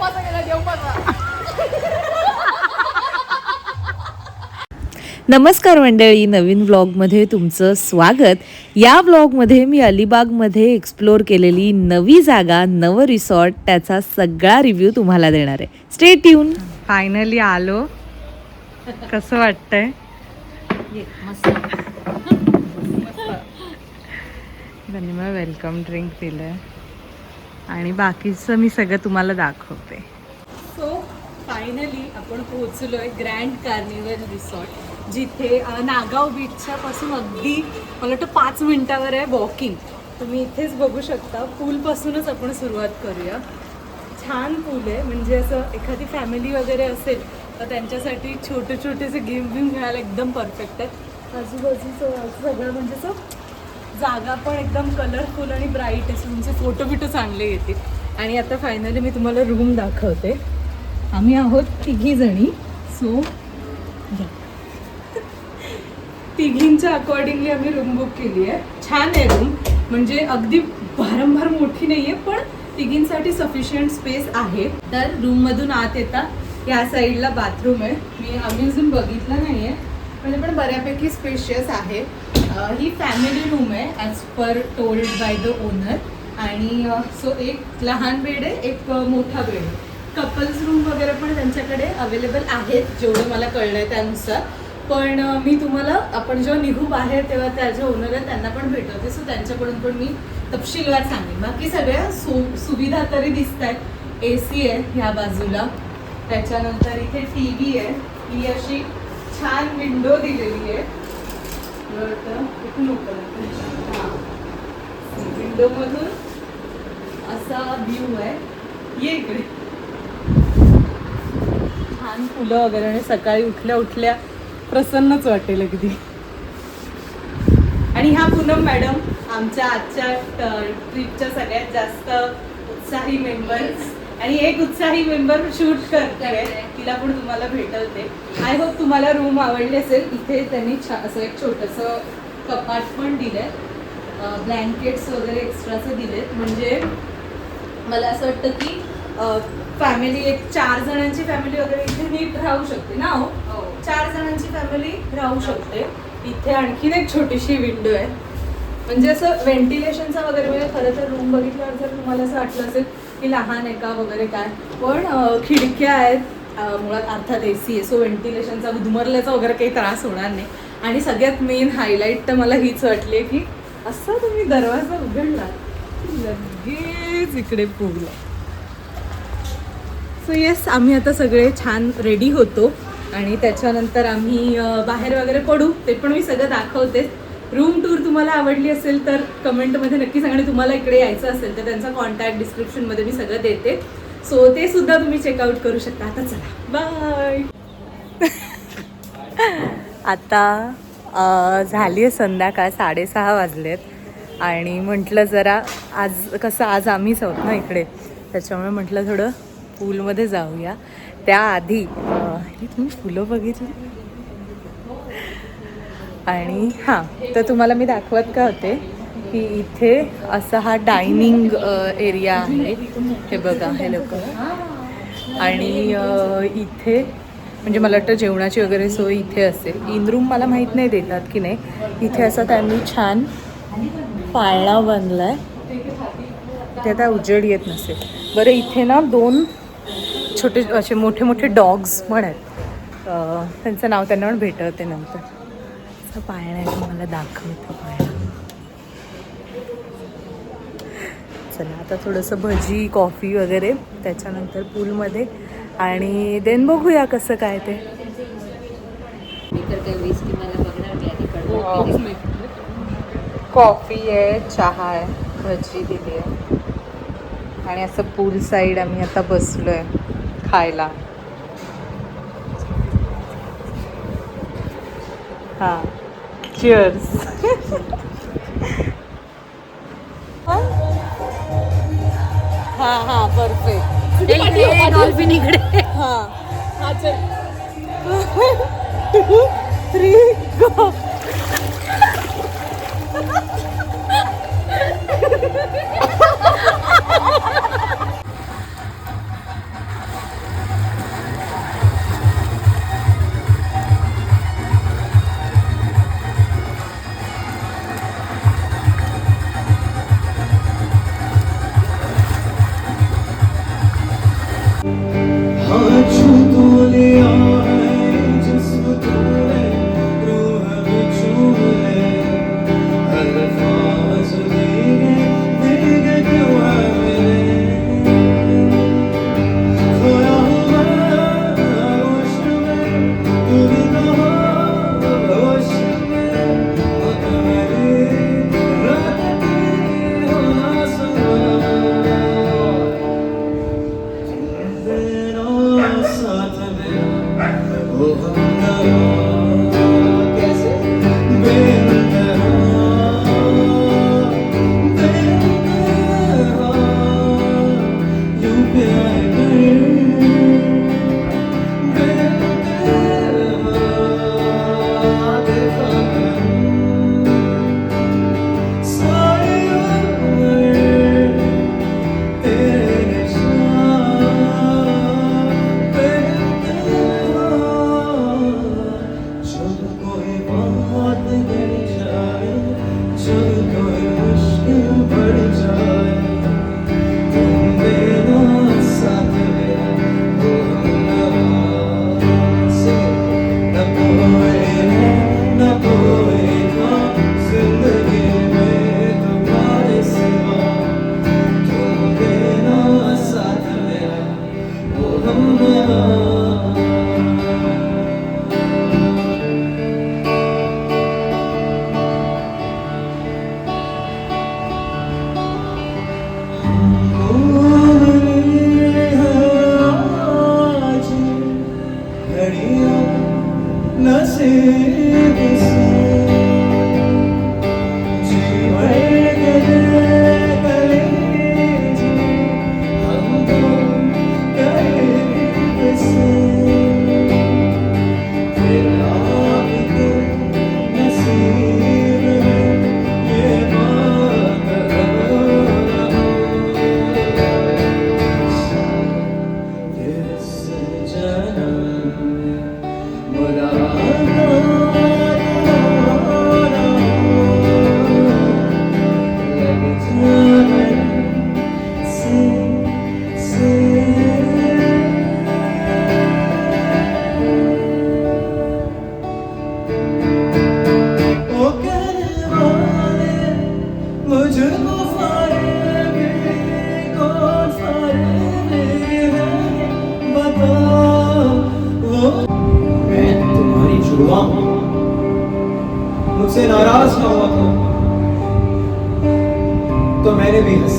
गेला नमस्कार मंडळी नवीन व्लॉगमध्ये तुमचं स्वागत. या व्लॉगमध्ये मी अलिबागमध्ये एक्सप्लोर केलेली नवी जागा नवं रिसॉर्ट त्याचा सगळा रिव्ह्यू तुम्हाला देणार आहे. स्टे ट्यून फायनली आलो. कसं वाटतंय? वेलकम ड्रिंक दिलंय. आणि बाकीचं मी सगळं तुम्हाला दाखवते. सो फायनली आपण पोहोचलोय ग्रँड कार्निवल रिसॉर्ट जिथे नागाव बीचच्या पासून अगदी मला वाटतं पाच मिनिटावर आहे वॉकिंग तुम्ही इथेच बघू शकता पूलपासूनच आपण सुरुवात करूया. छान पूल आहे म्हणजे असं एखादी फॅमिली वगैरे असेल तर त्यांच्यासाठी छोटे छोटेसे गेम बिम खेळायला एकदम परफेक्ट आहे आजूबाजूचं सगळं म्हणजे असं जागा पण एकदम कलरफुल आणि ब्राईट आहे. तुमचे फोटो बिटो चांगले येतील. आणि आता फायनली मी तुम्हाला रूम दाखवते. आम्ही आहोत तिघी जणी. सो तिघींच्या अकॉर्डिंगली आम्ही रूम बुक केली आहे. छान आहे रूम म्हणजे अगदी भारंभार मोठी नाही आहे पण तिघींसाठी सफिशियंट स्पेस आहे. तर रूममधून आत येता. या साईडला बाथरूम आहे. मी आम्ही अजून बघितलं नाही आहे म्हणजे पण बऱ्यापैकी स्पेशियस आहे. ही फॅमिली रूम आहे as per told by the owner आणि सो एक लहान बेड आहे एक मोठा बेड आहे. कपल्स रूम वगैरे पण त्यांच्याकडे अवेलेबल आहेत जेवढं मला कळलं आहे त्यानुसार. पण मी तुम्हाला आपण जेव्हा निघू बाहेर तेव्हा त्या जे ओनर आहेत त्यांना पण भेटवते. सो त्यांच्याकडून पण मी तपशीलवार सांगेन. बाकी सगळ्या सु सुविधा तरी दिसत आहेत ए सी आहे ह्या बाजूला. त्याच्यानंतर इथे टी व्ही आहे. ही अशी छान विंडो दिलेली आहे. वाटतं इथून विंडोमधून असा व्ह्यू आहे. ये इकडे. छान फुलं वगैरे आणि सकाळी उठल्या उठल्या प्रसन्नच वाटेल अगदी. आणि ह्या पूनम मॅडम आमच्या आजच्या ट्रिपच्या सगळ्यात जास्त उत्साही मेंबर्स आणि एक उत्साही मेंबर शूट करते. तिला पण तुम्हाला भेटवते आय होप तुम्हाला रूम आवडली असेल. इथे त्यांनी छा असं एक छोटंसं कपाट पण दिलंय ब्लँकेट्स वगैरे एक्स्ट्राचे दिलेत. म्हणजे मला असं वाटतं की फॅमिली एक चार जणांची फॅमिली वगैरे इथे नीट राहू शकते ना हो? चार जणांची फॅमिली राहू शकते. इथे आणखीन एक छोटीशी विंडो आहे. म्हणजे असं व्हेंटिलेशनचा वगैरे म्हणजे खरं तर रूम बघितल्यावर जर तुम्हाला असं वाटलं असेल की लहान आहे का वगैरे काय. पण खिडक्या आहेत मुळात अर्थात ए सी आहे सो व्हेंटिलेशनचा धुमरल्याचा वगैरे काही त्रास होणार नाही. आणि सगळ्यात मेन हायलाईट तर मला हीच वाटली आहे की असा तुम्ही दरवाजा उघडला लगेच इकडे पूल सो येस आम्ही आता सगळे छान रेडी होतो. आणि त्याच्यानंतर आम्ही बाहेर वगैरे पडू ते पण मी सगळं दाखवते रूम टूर तुम्हाला आवडली असेल तर कमेंटमध्ये नक्की सांगा आणि तुम्हाला इकडे यायचं असेल तर त्यांचा कॉन्टॅक्ट डिस्क्रिप्शनमध्ये मी सगळं देते. सो ते सुद्धा तुम्ही चेकआउट करू शकता. आता चला. बाय आता झाली आहे संध्याकाळ साडेसहा वाजलेत. आणि म्हटलं जरा आज कसं आज आम्हीच आहोत ना इकडे. त्याच्यामुळे म्हटलं थोडं पूलमध्ये जाऊया. त्याआधी तुम्ही फुलं बघितली? आणि हां तर तुम्हाला मी दाखवत का होते की इथे असा हा डायनिंग एरिया आहे. हे बघा हे लोक. आणि इथे म्हणजे मला वाटतं जेवणाची वगैरे सोय इथे असेल. इन रूम मला माहीत नाही देतात की नाही. इथे असा त्यांनी छान पाळणा बांधलाय ते आता उजेड येत नसेल. बरं इथे ना दोन छोटे असे मोठे मोठे डॉग्स पण आहेत. त्यांचं नाव त्यांना पण भेटवते नंतर. असं पाळणा आहे तुम्हाला दाखवते पाळणा. चला आता थोडंसं भजी कॉफी वगैरे त्याच्यानंतर पूलमध्ये. आणि देन बघूया कसं काय ते. कॉफी आहे चहा आहे भजी दिली आहे. आणि असं पूल साईड आम्ही आता बसलोय खायला. हां. चिअर्स हां हां परफेक्ट डॉल्फिन इकडे. हां. हा चल. Hunch मुझसे नाराज ना हुआ तो तो मैंने भी हंस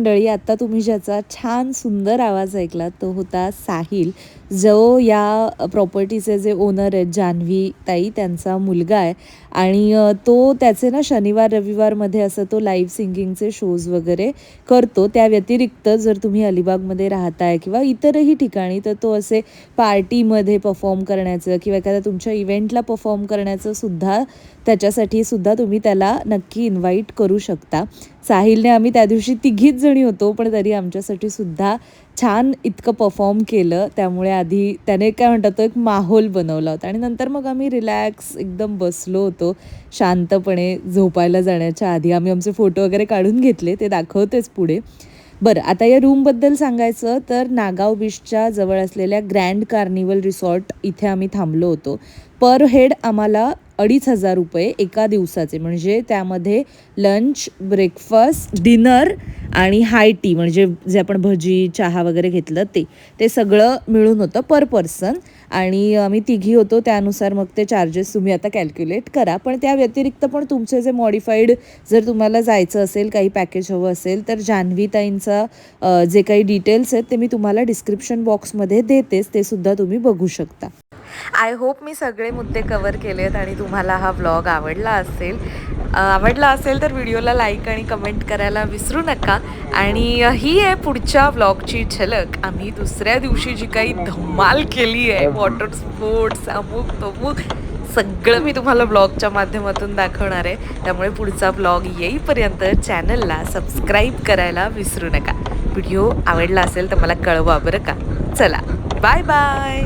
मंडळी आता तुम्ही ज्याचा छान सुंदर आवाज ऐकला तो होता साहिल. जो या प्रॉपर्टीचे जे ओनर आहेत जान्हवी ताई त्यांचा मुलगा आहे. आणि तो त्याचे ना शनिवार रविवारमध्ये असं तो लाईव्ह सिंगिंगचे शोज वगैरे करतो. त्या व्यतिरिक्त जर तुम्ही अलिबागमध्ये राहताय किंवा इतरही ठिकाणी तर तो असे पार्टीमध्ये परफॉर्म करण्याचं किंवा एखाद्या तुमच्या इव्हेंटला परफॉर्म करण्याचं सुद्धा त्याच्यासाठी सुद्धा तुम्ही त्याला नक्की इन्व्हाइट करू शकता. साहिलने आम्ही त्या दिवशी तिघीच जणी होतो पण तरी आमच्यासाठी सुद्धा छान इतकं परफॉर्म केलं. त्यामुळे आधी त्याने काय म्हणतात तो एक माहोल बनवला होता. आणि नंतर मग आम्ही रिलॅक्स एकदम बसलो होतो. शांतपणे झोपायला जाण्याच्या आधी आम्ही आमचे फोटो वगैरे काढून घेतले ते दाखवतेच पुढे. बरं आता या रूमबद्दल सांगायचं तर नागाव बीचच्या जवळ असलेल्या ग्रँड कार्निवल रिसॉर्ट इथे आम्ही थांबलो होतो. पर हेड आम्हाला अडीच हजार रुपये एका दिवसाचे म्हणजे त्यामध्ये लंच ब्रेकफास्ट डिनर आणि हाय टी म्हणजे जे आपण भजी चहा वगैरे घेतलं ते ते सगळं मिळून होतं पर पर्सन आणि आम्ही तिघी होतो त्यानुसार मग ते चार्जेस तुम्ही आता कॅल्क्युलेट करा. पण त्या व्यतिरिक्त पण तुमचे जे मॉडिफाईड जर तुम्हाला जायचं असेल काही पॅकेज हवं असेल तर जान्हवीताईंचा जे काही डिटेल्स आहेत ते मी तुम्हाला डिस्क्रिप्शन बॉक्समध्ये देतेच ते सुद्धा तुम्ही बघू शकता. आय होप मी सगळे मुद्दे कवर केलेत आणि तुम्हाला हा व्लॉग आवडला असेल. आवडला असेल तर व्हिडिओला लाईक आणि कमेंट करायला विसरू नका. आणि ही आहे पुढच्या व्लॉगची झलक. आम्ही दुसऱ्या दिवशी जी काही धमाल केली आहे वॉटर स्पोर्ट्स अमुक तमुक सगळं मी तुम्हाला ब्लॉगच्या माध्यमातून दाखवणार आहे. त्यामुळे पुढचा ब्लॉग येईपर्यंत चॅनलला सबस्क्राईब करायला विसरू नका. व्हिडिओ आवडला असेल तर मला कळवा बरं का. चला बाय बाय